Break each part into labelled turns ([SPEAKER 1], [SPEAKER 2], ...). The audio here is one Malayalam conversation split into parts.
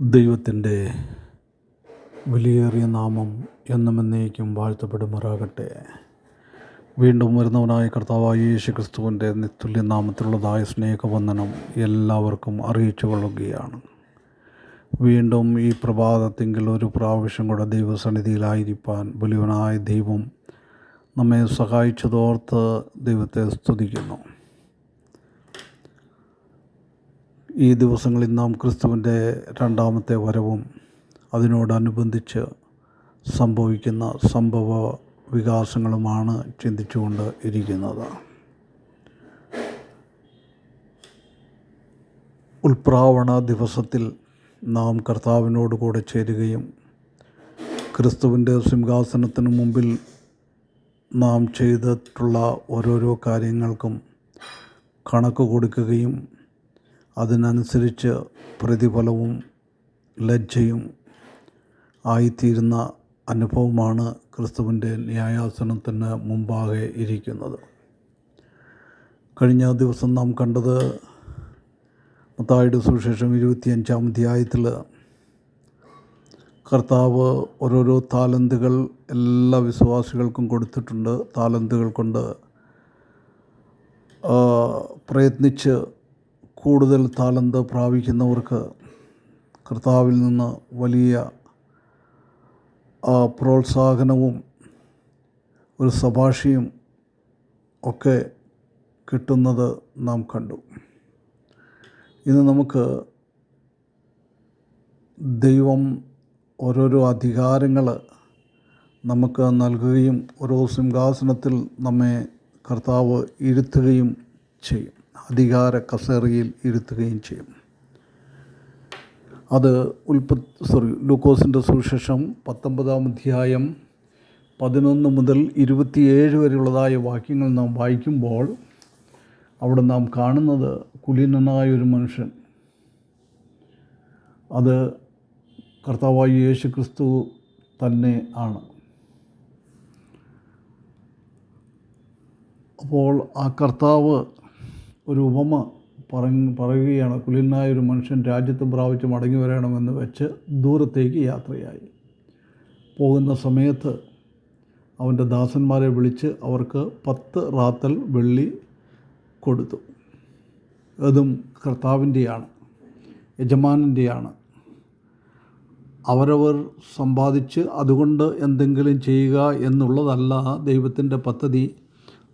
[SPEAKER 1] ദൈവത്തിന്റെ വിലയേറിയ നാമം എന്നും എന്നേക്കും വാഴ്ത്തപ്പെടുമാറാകട്ടെ. വീണ്ടും വരുന്നവനായ കർത്താവായ യേശു ക്രിസ്തുവിന്റെ നിത്തുല്യ നാമത്തിലുള്ളതായ സ്നേഹവന്ദനം എല്ലാവർക്കും അറിയിച്ചു കൊള്ളുകയാണ്. വീണ്ടും ഈ പ്രഭാതത്തെങ്കിൽ ഒരു പ്രാവശ്യം കൂടെ ദൈവസന്നിധിയിലായിരിക്കാൻ വലിയവനായ ദൈവം നമ്മെ സഹായിച്ചതോർത്ത് ദൈവത്തെ സ്തുതിക്കുന്നു. ഈ ദിവസങ്ങളിൽ നാം ക്രിസ്തുവിന്റെ രണ്ടാമത്തെ വരവും അതിനോടനുബന്ധിച്ച് സംഭവിക്കുന്ന സംഭവ വികാസങ്ങളുമാണ് ചിന്തിച്ചുകൊണ്ട് ഇരിക്കുന്നത്. ഉൽപ്രാവണ ദിവസത്തിൽ നാം കർത്താവിനോട് കൂടെ ചേരുകയും ക്രിസ്തുവിന്റെ സിംഹാസനത്തിന് മുമ്പിൽ നാം ചെയ്തിട്ടുള്ള ഓരോരോ കാര്യങ്ങൾക്കും കണക്ക് കൊടുക്കുകയും അതിനനുസരിച്ച് പ്രതിഫലവും ലജ്ജയും ആയിത്തീരുന്ന അനുഭവമാണ് ക്രിസ്തുവിന്റെ ന്യായാസനത്തിന് മുമ്പാകെ ഇരിക്കുന്നത്. കഴിഞ്ഞ ദിവസം നാം കണ്ടത് മത്തായുടെ സുവിശേഷം ഇരുപത്തിയഞ്ചാം അധ്യായത്തിൽ കർത്താവ് ഓരോരോ താലന്തുകൾ എല്ലാ വിശ്വാസികൾക്കും കൊടുത്തിട്ടുണ്ട്. താലന്തുകൾ കൊണ്ട് പ്രയത്നിച്ച് കൂടുതൽ താലന്ത് പ്രാപിക്കുന്നവർക്ക് കർത്താവിൽ നിന്ന് വലിയ പ്രോത്സാഹനവും ഒരു ശുപാർശയും ഒക്കെ കിട്ടുന്നത് നാം കണ്ടു. ഇന്ന് നമുക്ക് ദൈവം ഓരോരോ അധികാരങ്ങൾ നമുക്ക് നൽകുകയും ഓരോ സിംഹാസനത്തിൽ നമ്മെ കർത്താവ് ഇരുത്തുകയും ചെയ്യും. അധികാര കസേരയിൽ ഇരുത്തുകയും ചെയ്യും. അത് ഉൽപ്പ സോറി ലൂക്കോസിന്റെ സുവിശേഷം പത്തൊമ്പതാം അധ്യായം പതിനൊന്ന് മുതൽ ഇരുപത്തിയേഴ് വരെയുള്ളതായ വാക്യങ്ങൾ നാം വായിക്കുമ്പോൾ അവിടെ നാം കാണുന്നത് കുലീനനായ ഒരു മനുഷ്യൻ. അത് കർത്താവായ യേശു ക്രിസ്തു തന്നെ ആണ്. അപ്പോൾ ആ കർത്താവ് ഒരു ഉപമ പറഞ്ഞ് പറയുകയാണ് കുലീനായ ഒരു മനുഷ്യൻ രാജ്യത്ത് പ്രാപിച്ച് മടങ്ങി വരണമെന്ന് വെച്ച് ദൂരത്തേക്ക് യാത്രയായി. പോകുന്ന സമയത്ത് അവന്റെ ദാസന്മാരെ വിളിച്ച് അവർക്ക് പത്ത് റാത്തൽ വെള്ളി കൊടുത്തു. അതും കർത്താവിന്റെയാണ് യജമാനന്റെയാണ്. അവരവർ സമ്പാദിച്ച് അതുകൊണ്ട് എന്തെങ്കിലും ചെയ്യുക എന്നുള്ളതല്ല ദൈവത്തിന്റെ പദ്ധതി.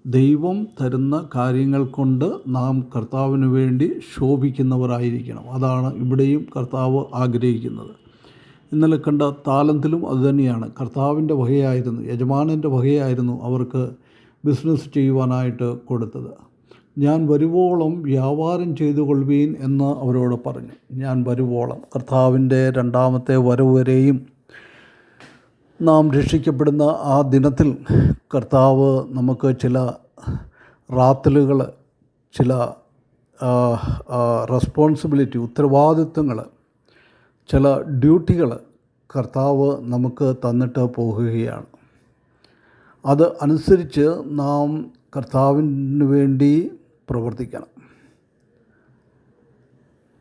[SPEAKER 1] ദൈവം തരുന്ന കാര്യങ്ങൾ കൊണ്ട് നാം കർത്താവിന് വേണ്ടി ശോഭിക്കുന്നവരായിരിക്കണം. അതാണ് ഇവിടെയും കർത്താവ് ആഗ്രഹിക്കുന്നത്. ഇന്നലെ കണ്ട താലന്തിലും അതുതന്നെയാണ് കർത്താവിന്റെ വകയായിരുന്നു യജമാനന്റെ വകയായിരുന്നു അവർക്ക് ബിസിനസ് ചെയ്യുവാനായിട്ട് കൊടുത്തത്. ഞാൻ വരുവോളം വ്യാപാരം ചെയ്തു കൊള്ളുവീൻ എന്ന് അവരോട് പറഞ്ഞു. ഞാൻ വരുവോളം. കർത്താവിന്റെ രണ്ടാമത്തെ വരവ് വരെയും നാം രക്ഷിക്കപ്പെടുന്ന ആ ദിനത്തിൽ കർത്താവ് നമുക്ക് ചില റാത്തലുകൾ ചില റെസ്പോൺസിബിലിറ്റി ഉത്തരവാദിത്വങ്ങൾ ചില ഡ്യൂട്ടികൾ കർത്താവ് നമുക്ക് തന്നിട്ട് പോകുകയാണ്. അത് അനുസരിച്ച് നാം കർത്താവിന് വേണ്ടി പ്രവർത്തിക്കണം.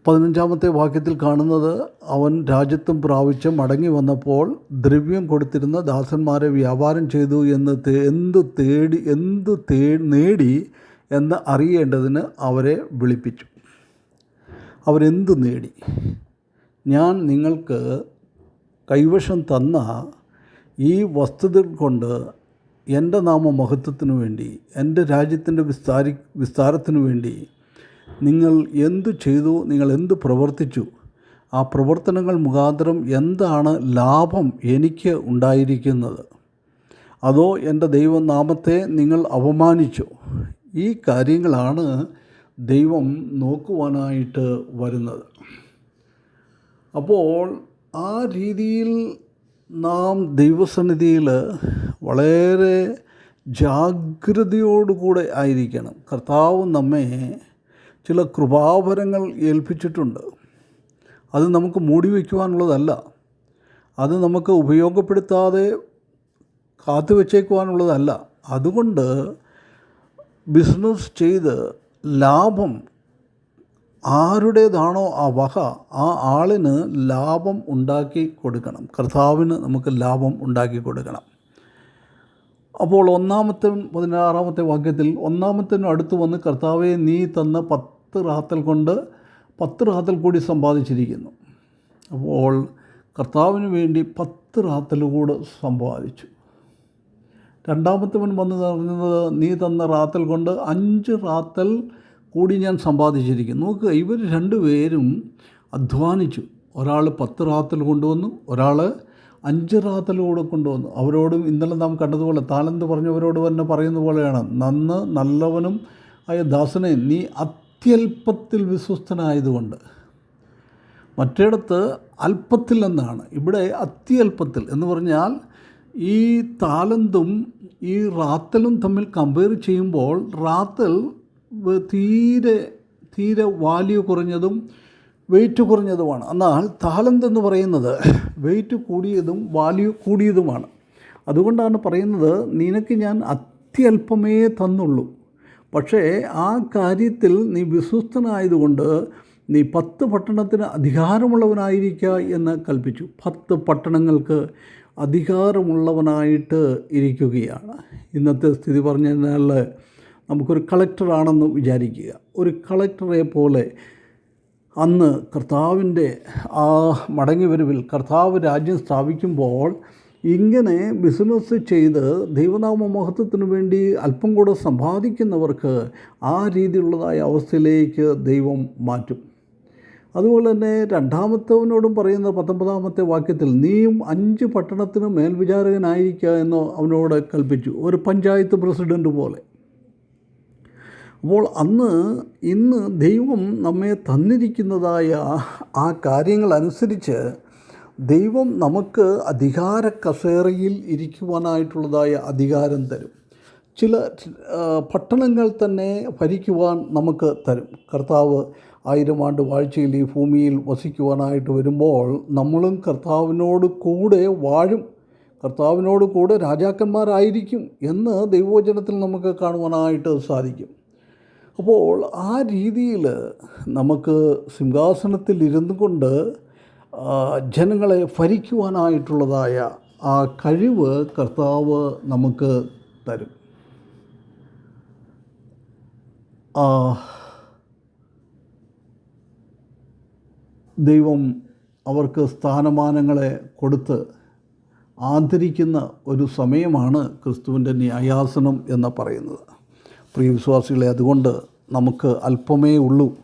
[SPEAKER 1] പതിനഞ്ചാമത്തെ വാക്യത്തിൽ കാണുന്നത് അവൻ രാജ്യത്തും പ്രാപിച്ച് മടങ്ങി വന്നപ്പോൾ ദ്രവ്യം കൊടുത്തിരുന്ന ദാസന്മാരെ വ്യാപാരം ചെയ്തു എന്ന് എന്ത് തേടി എന്ത് തേ നേടി എന്ന് അറിയേണ്ടതിന് അവരെ വിളിപ്പിച്ചു. അവരെന്ത് നേടി? ഞാൻ നിങ്ങൾക്ക് കൈവശം തന്ന ഈ വസ്തുതകൾ കൊണ്ട് എന്റെ നാമ മഹത്വത്തിനു വേണ്ടി എന്റെ രാജ്യത്തിന്റെ വിസ്താരി വിസ്താരത്തിനു വേണ്ടി നിങ്ങൾ എന്തു ചെയ്തു നിങ്ങൾ എന്ത് പ്രവർത്തിച്ചു ആ പ്രവർത്തനങ്ങൾ മുഖാന്തരം എന്താണ് ലാഭം എനിക്ക് ഉണ്ടായിരിക്കുന്നത്? അതോ എന്റെ ദൈവനാമത്തെ നിങ്ങൾ അവമാനിച്ചു ഈ കാര്യങ്ങളാണ് ദൈവം നോക്കുവാനായിട്ട് വരുന്നത്. അപ്പോൾ ആ രീതിയിൽ നാം ദൈവസന്നിധിയിൽ വളരെ ജാഗ്രതയോടുകൂടെ ആയിരിക്കണം. കർത്താവ് നമ്മെ ചില കൃപാവരങ്ങൾ ഏൽപ്പിച്ചിട്ടുണ്ട്. അത് നമുക്ക് മൂടി വയ്ക്കുവാനുള്ളതല്ല. അത് നമുക്ക് ഉപയോഗപ്പെടുത്താതെ കാത്തു വച്ചേക്കുവാനുള്ളതല്ല. അതുകൊണ്ട് ബിസിനസ് ചെയ്ത് ലാഭം ആരുടേതാണോ ആ വക ആ ആളിന് ലാഭം ഉണ്ടാക്കി കൊടുക്കണം. കർത്താവിന് നമുക്ക് ലാഭം ഉണ്ടാക്കി കൊടുക്കണം. അപ്പോൾ ഒന്നാമത്തെ പതിനാറാമത്തെ വാക്യത്തിൽ ഒന്നാമത്തിനും അടുത്ത് വന്ന് കർത്താവെ നീ തന്ന പത്ത് റാത്തൽ കൊണ്ട് പത്ത് റാത്തൽ കൂടി സമ്പാദിച്ചിരിക്കുന്നു. അപ്പോൾ കർത്താവിന് വേണ്ടി പത്ത് റാത്തൽ കൂടെ സമ്പാദിച്ചു. രണ്ടാമത്തവൻ വന്ന് പറഞ്ഞത് നീ തന്ന റാത്തൽ കൊണ്ട് അഞ്ച് റാത്തൽ കൂടി ഞാൻ സമ്പാദിച്ചിരിക്കുന്നു. നോക്കുക ഇവർ രണ്ടുപേരും അധ്വാനിച്ചു. ഒരാൾ പത്ത് റാത്തൽ കൊണ്ടുവന്നു ഒരാൾ അഞ്ച് റാത്തൽ കൂടെ കൊണ്ടുവന്നു. അവരോടും ഇന്നലെ നാം കണ്ടതുപോലെ താലന്ത് പറഞ്ഞവരോട് തന്നെ പറയുന്ന പോലെയാണ്. നന്ന് നല്ലവനും ആയ ദാസനെ നീ അത്യല്പത്തിൽ വിശ്വസ്തനായതുകൊണ്ട് മറ്റിടത്ത് അല്പത്തിൽ എന്നാണ്. ഇവിടെ അത്യല്പത്തിൽ എന്ന് പറഞ്ഞാൽ ഈ താലന്തും ഈ റാത്തലും തമ്മിൽ കമ്പയർ ചെയ്യുമ്പോൾ റാത്തൽ തീരെ തീരെ വാല്യൂ കുറഞ്ഞതും വെയിറ്റ് കുറഞ്ഞതുമാണ്. എന്നാൽ താലന്ത് എന്ന് പറയുന്നത് വെയിറ്റ് കൂടിയതും വാല്യൂ കൂടിയതുമാണ്. അതുകൊണ്ടാണ് പറയുന്നത് നിനക്ക് ഞാൻ അത്യല്പമേ തന്നുള്ളൂ. പക്ഷേ ആ കാര്യത്തിൽ നീ വിശ്വസ്തനായതുകൊണ്ട് നീ പത്ത് പട്ടണത്തിന് അധികാരമുള്ളവനായിരിക്കുക എന്ന് കൽപ്പിച്ചു. പത്ത് പട്ടണങ്ങൾക്ക് അധികാരമുള്ളവനായിട്ട് ഇരിക്കുകയാണ്. ഇന്നത്തെ സ്ഥിതി പറഞ്ഞു കഴിഞ്ഞാൽ നമുക്കൊരു കളക്ടറാണെന്ന് വിചാരിക്കുക. ഒരു കളക്ടറെ പോലെ അന്ന് കർത്താവിന്റെ ആ മടങ്ങിവരവിൽ കർത്താവ് രാജ്യം സ്ഥാപിക്കുമ്പോൾ ഇങ്ങനെ ബിസിനസ് ചെയ്ത് ദൈവനാമ മഹത്വത്തിന് വേണ്ടി അല്പം കൂടെ സമ്പാദിക്കുന്നവർക്ക് ആ രീതിയിലുള്ളതായ അവസ്ഥയിലേക്ക് ദൈവം മാറ്റും. അതുപോലെ തന്നെ രണ്ടാമത്തവനോടും പറയുന്ന പത്തൊമ്പതാമത്തെ വാക്യത്തിൽ നീയും അഞ്ച് പട്ടണത്തിന് മേൽവിചാരകനായിരിക്കുക എന്ന് അവനോട് കൽപ്പിച്ചു. ഒരു പഞ്ചായത്ത് പ്രസിഡന്റ് പോലെ. അപ്പോൾ അന്ന് ഇന്ന് ദൈവം നമ്മെ തന്നിരിക്കുന്നതായ ആ കാര്യങ്ങളനുസരിച്ച് ദൈവം നമുക്ക് അധികാര കസേരയിൽ ഇരിക്കുവാനായിട്ടുള്ളതായ അധികാരം തരും. ചില പട്ടണങ്ങൾ തന്നെ ഭരിക്കുവാൻ നമുക്ക് തരും. കർത്താവ് ആയിരം ആണ്ട് വാഴ്ചയിൽ ഈ ഭൂമിയിൽ വസിക്കുവാനായിട്ട് വരുമ്പോൾ നമ്മളും കർത്താവിനോട് കൂടെ വാഴും. കർത്താവിനോട് കൂടെ രാജാക്കന്മാരായിരിക്കും എന്ന് ദൈവവചനത്തിൽ നമുക്ക് കാണുവാനായിട്ട് സാധിക്കും. അപ്പോൾ ആ രീതിയിൽ നമുക്ക് സിംഹാസനത്തിൽ ഇരുന്നു കൊണ്ട് ജനങ്ങളെ ഭരിക്കുവാനായിട്ടുള്ളതായ ആ കഴിവ് കർത്താവ് നമുക്ക് തരും. ദൈവം അവർക്ക് സ്ഥാനമാനങ്ങളെ കൊടുത്ത് ആദരിക്കുന്ന ഒരു സമയമാണ് ക്രിസ്തുവിന്റെ ന്യായാസനം എന്ന് പറയുന്നത്. പ്രിയ വിശ്വാസികളെ അതുകൊണ്ട് നമുക്ക് അല്പമേ ഉള്ളൂ.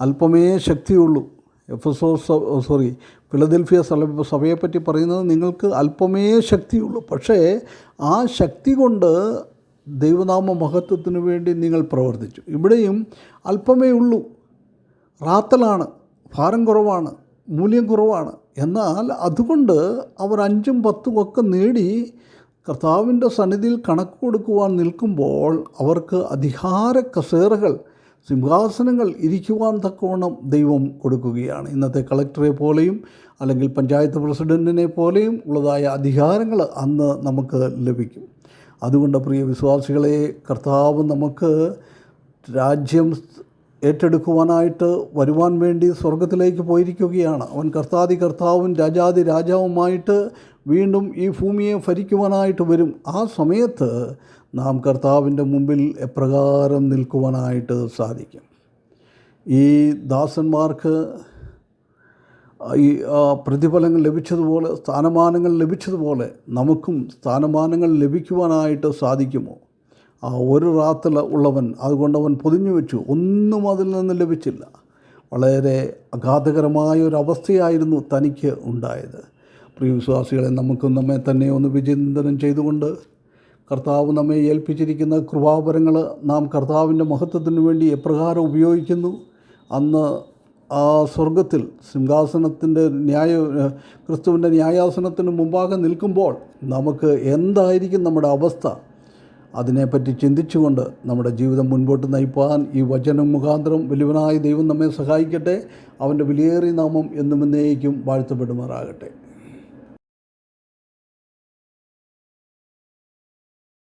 [SPEAKER 1] അല്പമേ ശക്തിയുള്ളൂ. F S O sorry Philadelphia സഭ സഭയെപ്പറ്റി പറയുന്നത് നിങ്ങൾക്ക് അല്പമേ ശക്തിയുള്ളൂ. പക്ഷേ ആ ശക്തി കൊണ്ട് ദൈവനാമ മഹത്വത്തിന് വേണ്ടി നിങ്ങൾ പ്രവർത്തിച്ചു. ഇവിടെയും അല്പമേ ഉള്ളൂ. റാത്തലാണ് ഭാരം കുറവാണ് മൂല്യം കുറവാണ്. എന്നാൽ അതുകൊണ്ട് അവർ അഞ്ചും പത്തും ഒക്കെ നേടി കർത്താവിന്റെ സന്നിധിയിൽ കണക്ക് കൊടുക്കുവാൻ നിൽക്കുമ്പോൾ അവർക്ക് അധികാര കസേരകൾ സിംഹാസനങ്ങൾ ഇരിക്കുവാൻ തക്കവണ്ണം ദൈവം കൊടുക്കുകയാണ്. ഇന്നത്തെ കളക്ടറെ പോലെയും അല്ലെങ്കിൽ പഞ്ചായത്ത് പ്രസിഡന്റിനെ പോലെയും ഉള്ളതായ അധികാരങ്ങൾ അന്ന് നമുക്ക് ലഭിക്കും. അതുകൊണ്ട് പ്രിയ വിശ്വാസികളെ കർത്താവ് നമുക്ക് രാജ്യം ഏറ്റെടുക്കുവാനായിട്ട് വരുവാൻ വേണ്ടി സ്വർഗത്തിലേക്ക് പോയിരിക്കുകയാണ്. അവൻ കർത്താതി കർത്താവും രാജാതി രാജാവുമായിട്ട് വീണ്ടും ഈ ഭൂമിയെ ഭരിക്കുവാനായിട്ട് വരും. ആ സമയത്ത് നാം കർത്താവിന്റെ മുമ്പിൽ എപ്രകാരം നിൽക്കുവാനായിട്ട് സാധിക്കും. ഈ ദാസന്മാർക്ക് ഈ പ്രതിഫലങ്ങൾ ലഭിച്ചതുപോലെ സ്ഥാനമാനങ്ങൾ ലഭിച്ചതുപോലെ നമുക്കും സ്ഥാനമാനങ്ങൾ ലഭിക്കുവാനായിട്ട് സാധിക്കുമോ? ഒരു റാത്തിൽ ഉള്ളവൻ അതുകൊണ്ട് അവൻ പൊതിഞ്ഞു വെച്ചു. ഒന്നും അതിൽ നിന്ന് ലഭിച്ചില്ല. വളരെ അഗാധകരമായ ഒരു അവസ്ഥയായിരുന്നു തനിക്ക് ഉണ്ടായത്. പ്രിയ വിശ്വാസികളെ നമുക്കും നമ്മെ തന്നെ ഒന്ന് വിചിന്തനം ചെയ്തുകൊണ്ട് കർത്താവ് നമ്മെ ഏൽപ്പിച്ചിരിക്കുന്ന കൃപാപരങ്ങൾ നാം കർത്താവിന്റെ മഹത്വത്തിന് വേണ്ടി എപ്രകാരം ഉപയോഗിക്കുന്നു. അന്ന് ആ സ്വർഗത്തിൽ സിംഹാസനത്തിന്റെ ന്യായ ക്രിസ്തുവിന്റെ ന്യായാസനത്തിന് മുമ്പാകെ നിൽക്കുമ്പോൾ നമുക്ക് എന്തായിരിക്കും നമ്മുടെ അവസ്ഥ? അതിനെപ്പറ്റി ചിന്തിച്ചുകൊണ്ട് നമ്മുടെ ജീവിതം മുൻപോട്ട് നയിപ്പാൻ ഈ വചനം മുഖാന്തരം വലിയവനായ ദൈവം നമ്മെ സഹായിക്കട്ടെ. അവന്റെ വിലയേറിയ നാമം എന്നും എന്നേക്കും വാഴ്ത്തപ്പെടുമാറാകട്ടെ.